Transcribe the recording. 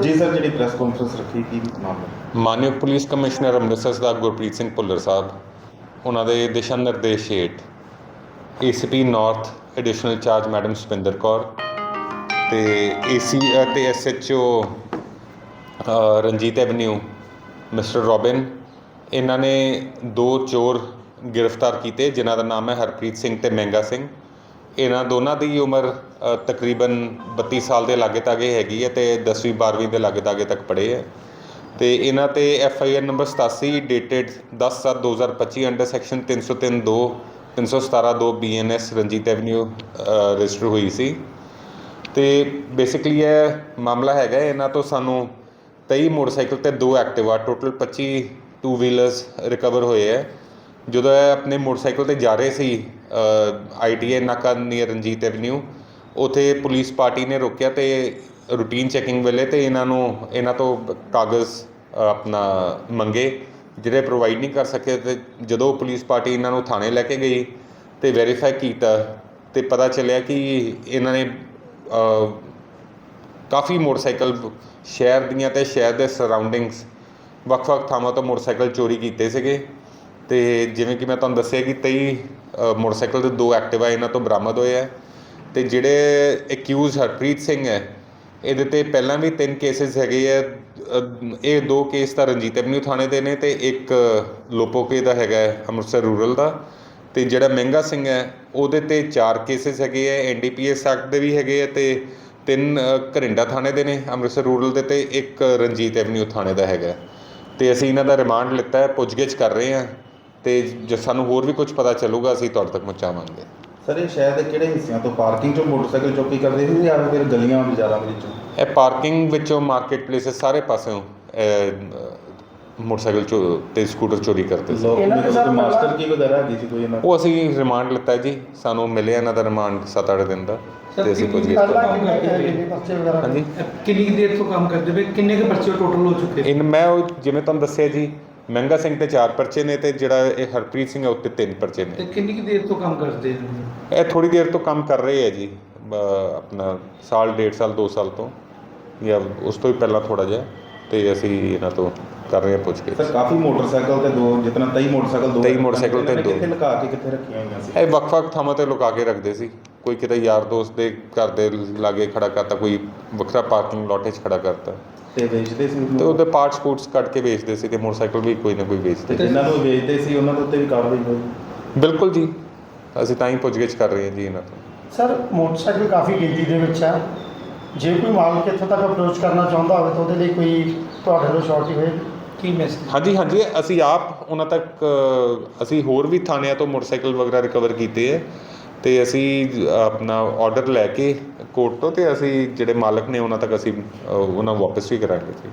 ਜੀ ਸਰ, ਜਿਹੜੀ press conference ਰੱਖੀ ਕੀ ਮਾਮਲਾ। ਮਾਨਯੋਗ ਪੁਲਿਸ ਕਮਿਸ਼ਨਰ ਅੰਮ੍ਰਿਤਸਰ ਸਾਹਿਬ ਗੁਰਪ੍ਰੀਤ ਸਿੰਘ ਭੁੱਲਰ ਸਾਹਿਬ, ਉਹਨਾਂ ਦੇ ਦਿਸ਼ਾ ਨਿਰਦੇਸ਼ ਹੇਠ ACP north additional charge madam Supinder Kaur ਤੇ ਏਸੀ ਅਤੇ SHO Ranjit avenue mister Robin ਇਹਨਾਂ ਨੇ ਦੋ ਚੋਰ ਗ੍ਰਿਫਤਾਰ ਕੀਤੇ, ਜਿਨ੍ਹਾਂ ਦਾ ਨਾਮ ਹੈ ਹਰਪ੍ਰੀਤ ਸਿੰਘ ਤੇ ਮਹਿੰਗਾ ਸਿੰਘ। ਇਹਨਾਂ ਦੋਨਾਂ ਦੀ ਉਮਰ ਤਕਰੀਬਨ 32 ਸਾਲ ਦੇ ਲਾਗੇ ਤਾਗੇ ਹੈਗੀ ਹੈ ਤੇ 10ਵੀਂ 12ਵੀਂ ਦੇ ਲਾਗੇ ਤਾਗੇ ਤੱਕ ਪੜ੍ਹੇ ਹੈ। ਤੇ ਇਹਨਾਂ ਤੇ F I R number 87 dated 10/7/2025 under section 303 2 317 2 BNS Ranjit avenue register ਹੋਈ ਸੀ। ਤੇ ਬੇਸਿਕਲੀ ਇਹ ਮਾਮਲਾ ਹੈਗਾ ਇਹਨਾਂ ਤੋਂ ਸਾਨੂੰ 23 ਮੋਟਰਸਾਈਕਲ ਤੇ ਦੋ Activa, total 25 two wheelers recover ਹੋਏ ਹੈ। ਜਦੋਂ ਇਹ ਆਪਣੇ ਮੋਟਰਸਾਈਕਲ ਤੇ ਜਾ ਰਹੇ ਸੀ ਆਈਟੀਏ ਨਾਕਾ ਨੀਅਰ ਰਣਜੀਤ ਐਵਨਿਊ ਉਥੇ ਪੁਲਿਸ ਪਾਰਟੀ ਨੇ ਰੋਕਿਆ ਤੇ ਰੂਟੀਨ ਚੈਕਿੰਗ ਵੇਲੇ ਤੇ ਇਹਨਾਂ ਨੂੰ, ਇਹਨਾਂ ਤੋਂ ਕਾਗਜ਼ ਆਪਣਾ ਮੰਗੇ, ਜਿਹੜੇ ਪ੍ਰੋਵਾਈਡ ਨਹੀਂ ਕਰ ਸਕੇ ਤੇ ਜਦੋਂ ਪੁਲਿਸ ਪਾਰਟੀ ਇਹਨਾਂ ਨੂੰ ਥਾਣੇ ਲੈ ਕੇ ਗਈ ਤੇ ਵੈਰੀਫਾਈ ਕੀਤਾ ਤੇ ਪਤਾ ਚੱਲਿਆ ਕਿ ਇਹਨਾਂ ਨੇ ਕਾਫੀ ਮੋਟਰਸਾਈਕਲ ਸ਼ਹਿਰ ਦੀਆਂ ਤੇ ਸ਼ਹਿਰ ਦੇ ਸਰਾਊਂਡਿੰਗਸ ਵੱਖ-ਵੱਖ ਥਾਵਾਂ ਤੋਂ ਮੋਟਰਸਾਈਕਲ ਚੋਰੀ ਕੀਤੇ ਸੀਗੇ ਤੇ ਜਿਵੇਂ ਕਿ ਮੈਂ ਤੁਹਾਨੂੰ ਦੱਸਿਆ ਕਿ 23 ਮੋਟਰਸਾਈਕਲ ਤੇ ਦੋ ਐਕਟਿਵਾ ਇਹਨਾਂ ਤੋਂ ਬਰਾਮਦ ਹੋਏ ਆ ਤੇ ਜਿਹੜੇ ਐਕਿਊਜ਼ ਹਰਪ੍ਰੀਤ ਸਿੰਘ ਹੈ, ਇਹਦੇ ਤੇ ਪਹਿਲਾਂ ਵੀ ਤਿੰਨ ਕੇਸਿਸ ਹੈਗੇ ਆ ਇਹ ਦੋ ਕੇਸ ਤਾਂ ਰਣਜੀਤ ਐਵਨਿਊ ਥਾਣੇ ਦੇ ਨੇ ਤੇ ਇੱਕ ਲੋਪੋਕੇ ਦਾ ਹੈਗਾ ਅੰਮ੍ਰਿਤਸਰ ਰੂਰਲ ਦਾ। ਤੇ ਜਿਹੜਾ ਮਹਿੰਗਾ ਸਿੰਘ ਹੈ, ਉਹਦੇ ਤੇ ਚਾਰ ਕੇਸਿਸ ਹੈਗੇ ਆ ਐਨਡੀਪੀਐਸ ਐਕਟ ਦੇ ਵੀ ਹੈਗੇ ਆ ਤੇ ਤਿੰਨ ਘਰਿੰਡਾ ਥਾਣੇ ਦੇ ਨੇ, ਅੰਮ੍ਰਿਤਸਰ ਰੂਰਲ ਦੇ ਤੇ ਇੱਕ ਰਣਜੀਤ ਐਵਨਿਊ ਥਾਣੇ ਦਾ ਹੈਗਾ ਤੇ ਅਸੀਂ ਇਹਨਾਂ ਦਾ ਰਿਮਾਂਡ ਲਿੱਤਾ ਹੈ, ਪੁੱਛਗਿੱਛ ਕਰ ਰਹੇ ਹਾਂ। ਤੇ ਜੇ ਸਾਨੂੰ ਹੋਰ ਵੀ ਕੁਝ ਪਤਾ ਚੱਲੂਗਾ ਅਸੀਂ ਤੁਹਾਡੇ ਤੱਕ ਪਹੁੰਚਾਵਾਂਗੇ। ਸਰ ਇਹ ਸ਼ਹਿਰ ਦੇ ਕਿਹੜੇ ਹਿੱਸਿਆਂ ਤੋਂ ਪਾਰਕਿੰਗ ਚੋਂ ਮੋਟਰਸਾਈਕਲ ਚੋਰੀ ਕਰਦੇ ਸੀ ਜਾਂ ਫਿਰ ਗਲੀਆਂ ਬਾਜ਼ਾਰਾਂ ਦੇ ਵਿੱਚੋਂ? ਇਹ ਪਾਰਕਿੰਗ ਵਿੱਚੋਂ ਮਾਰਕੀਟ ਪਲੇਸਿਸ ਸਾਰੇ ਪਾਸਿਓਂ ਮੋਟਰਸਾਈਕਲ ਚੋ ਤੇ ਸਕੂਟਰ ਚੋਰੀ ਕਰਦੇ ਸੀ। ਲੋਕ ਮਾਸਟਰ ਕੀ ਵਗੈਰਾ ਹੈਗੀ ਸੀ ਕੋਈ ਇਹਨਾਂ ਉਹ ਅਸੀਂ ਰਿਮਾਂਡ ਲਿੱਤਾ ਜੀ ਸਾਨੂੰ ਮਿਲਿਆ ਇਹਨਾਂ ਦਾ ਰਿਮਾਂਡ 7-8 ਦਿਨ ਦਾ ਤੇ ਅਸੀਂ ਪੁੱਛਗਿੱਛ ਕਰ ਪਹਿਲਾਂ ਰਹੇ ਕਿੰਨੇ ਕੁ ਹੈਗੇ ਨੇ ਪਰਚੇ ਵਗੈਰਾ? ਹਾਂ ਹਾਂਜੀ। ਕਿੰਨੀ ਦੇਰ ਤੋਂ ਕੰਮ ਕਰਦੇ ਪਏ? ਕਿੰਨੇ ਕੁ ਬੱਚੇ ਟੋਟਲ ਹੋ ਚੁੱਕੇ? ਇਨ ਮੈਂ ਉਹ ਜਿਵੇਂ ਤੁਹਾਨੂੰ ਦੱਸਿਆ ਜੀ ਮਹਿੰਗਾ ਸਿੰਘ ਤੇ ਚਾਰ ਪਰਚੇ ਨੇ ਤੇ ਜਿਹੜਾ ਇਹ ਹਰਪ੍ਰੀਤ ਸਿੰਘ ਹੈ ਉੱਤੇ ਤਿੰਨ ਪਰਚੇ ਤੇ ਨੇ ਕਿੰਨੀ ਕੁ ਦੇਰ ਤੋਂ ਕੰਮ ਕਰਦੇ ਨੇ ਇਹ ਥੋੜੀ ਦੇਰ ਤੋਂ ਕੰਮ ਕਰ ਰਹੇ ਹੈ ਜੀ ਆਪਣਾ ਸਾਲ ਡੇਢ ਸਾਲ 2 ਸਾਲ ਤੋਂ ਜਾਂ ਉਸ ਤੋਂ ਵੀ ਪਹਿਲਾਂ ਥੋੜਾ ਜਿਹਾ ਤੇ ਅਸੀਂ ਇਹਨਾਂ ਤੋਂ ਕਰ ਰਹੇ ਹਾਂ ਪੁੱਛ ਕੇ ਸਰ ਕਾਫੀ ਮੋਟਰਸਾਈਕਲ ਤੇ ਦੋ ਜਿਤਨਾ 23 ਮੋਟਰਸਾਈਕਲ ਦੋ 23 ਮੋਟਰਸਾਈਕਲ ਤੇ ਦੋ। ਕਿੱਥੇ ਲਗਾ ਕੇ ਕਿੱਥੇ ਰੱਖੀਆਂ ਹੋਈਆਂ ਸੀ? ਇਹ ਵੱਖ-ਵੱਖ ਥਾਵਾਂ ਤੇ ਲੁਕਾ ਕੇ ਰੱਖਦੇ ਸੀ। ਕੋਈ ਕਿਤੇ ਯਾਰ ਦੋਸਤ ਦੇ ਘਰ ਦੇ ਲਾਗੇ ਖੜਾ ਕਰਤਾ ਕੋਈ ਵੱਖਰਾ ਪਾਰਕਿੰਗ ਲੋਟ 'ਚ ਖੜਾ ਕਰਤਾ। ਤੇ ਵੇਚਦੇ ਸੀ ਤੇ ਉਹਦੇ ਪਾਰਟਸ ਪੂਰਟਸ ਕੱਢ ਕੇ ਵੇਚਦੇ ਸੀ ਤੇ ਮੋਟਰਸਾਈਕਲ ਵੀ ਕੋਈ ਨਾ ਕੋਈ ਤੇ ਵੇਚਦੇ ਜਿਨ੍ਹਾਂ ਨੂੰ ਵੇਚਦੇ ਸੀ ਉਹਨਾਂ ਦੇ ਉੱਤੇ ਵੀ ਕਾਰਵਾਈ ਹੋਈ। ਬਿਲਕੁਲ ਜੀ। ਅਸੀਂ ਤਾਂ ਹੀ ਪੁੱਛਗਿੱਛ ਕਰ ਰਹੇ ਹਾਂ ਜੀ ਇਹਨਾਂ ਤੋਂ। ਸਰ ਮੋਟਰਸਾਈਕਲ ਕਾਫੀ ਗਿਣਤੀ ਦੇ ਵਿੱਚ ਹੈ। ਜੇ ਕੋਈ ਮਾਲਕ ਇੱਥੋਂ ਤੱਕ ਅਪਰੋਚ ਕਰਨਾ ਚਾਹੁੰਦਾ ਹੋਵੇ ਤਾਂ ਉਹਦੇ ਲਈ ਕੋਈ ਤੁਹਾਡੇ ਵੱਲੋਂ ਸ਼ੋਰਟੀ ਹੋਏਗੀ। ਕੀ ਮੈਸੇਜ ਹਾਂਜੀ ਹਾਂਜੀ। ਅਸੀਂ ਆਪ ਉਹਨਾਂ ਤੱਕ ਅ, ਅਸੀਂ ਹੋਰ ਵੀ ਥਾਣਿਆਂ ਤੋਂ ਮੋਟਰਸਾਈਕਲ ਵਗੈਰਾ ਰਿਕਵਰ ਕੀਤੇ ਹੈ। ਅਤੇ ਅਸੀਂ ਆਪਣਾ ਔਡਰ ਲੈ ਕੇ ਕੋਰਟ ਤੋਂ ਅਤੇ ਅਸੀਂ ਜਿਹੜੇ ਮਾਲਕ ਨੇ ਉਹਨਾਂ ਤੱਕ ਅਸੀਂ ਉਹਨਾਂ ਨੂੰ ਵਾਪਸ ਵੀ ਕਰਾਂਗੇ ਜੀ।